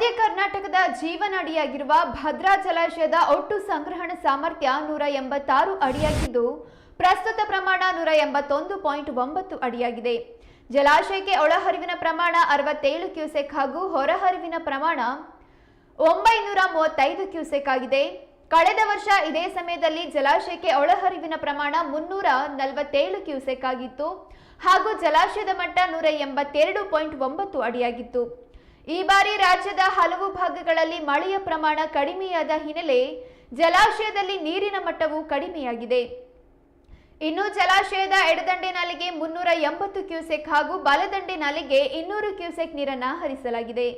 ಮಧ್ಯ ಕರ್ನಾಟಕದ ಜೀವನಾಡಿಯಾಗಿರುವ ಭದ್ರಾ ಜಲಾಶಯದ ಒಟ್ಟು ಸಂಗ್ರಹಣ ಸಾಮರ್ಥ್ಯ ನೂರ ಎಂಬತ್ತಾರು ಅಡಿಯಾಗಿದ್ದು, ಪ್ರಸ್ತುತ ಪ್ರಮಾಣ ನೂರ ಎಂಬತ್ತೊಂದು ಪಾಯಿಂಟ್ ಒಂಬತ್ತು ಅಡಿಯಾಗಿದೆ. ಜಲಾಶಯಕ್ಕೆ ಒಳಹರಿವಿನ ಪ್ರಮಾಣ ಅರವತ್ತೇಳು ಕ್ಯೂಸೆಕ್ ಹಾಗೂ ಹೊರಹರಿವಿನ ಪ್ರಮಾಣ ಒಂಬೈನೂರ ಮೂವತ್ತೈದು ಕ್ಯೂಸೆಕ್ ಆಗಿದೆ. ಕಳೆದ ವರ್ಷ ಇದೇ ಸಮಯದಲ್ಲಿ ಜಲಾಶಯಕ್ಕೆ ಒಳಹರಿವಿನ ಪ್ರಮಾಣ ಮುನ್ನೂರ ನಲವತ್ತೇಳು ಕ್ಯೂಸೆಕ್ ಆಗಿತ್ತು ಹಾಗೂ ಜಲಾಶಯದ ಮಟ್ಟ ನೂರ ಎಂಬತ್ತೆರಡು ಪಾಯಿಂಟ್ ಒಂಬತ್ತು ಅಡಿಯಾಗಿತ್ತು. ಈ ಬಾರಿ ರಾಜ್ಯದ ಹಲವು ಭಾಗಗಳಲ್ಲಿ ಮಳೆಯ ಪ್ರಮಾಣ ಕಡಿಮೆಯಾದ ಹಿನ್ನೆಲೆ ಜಲಾಶಯದಲ್ಲಿ ನೀರಿನ ಮಟ್ಟವು ಕಡಿಮೆಯಾಗಿದೆ. ಇನ್ನು ಜಲಾಶಯದ ಎಡದಂಡೆ ನಾಲೆಗೆ ಮುನ್ನೂರ ಎಂಬತ್ತು ಕ್ಯೂಸೆಕ್ ಹಾಗೂ ಬಲದಂಡೆ ನಾಲೆಗೆ ಇನ್ನೂರು ಕ್ಯೂಸೆಕ್ ನೀರನ್ನು ಹರಿಸಲಾಗಿದೆ.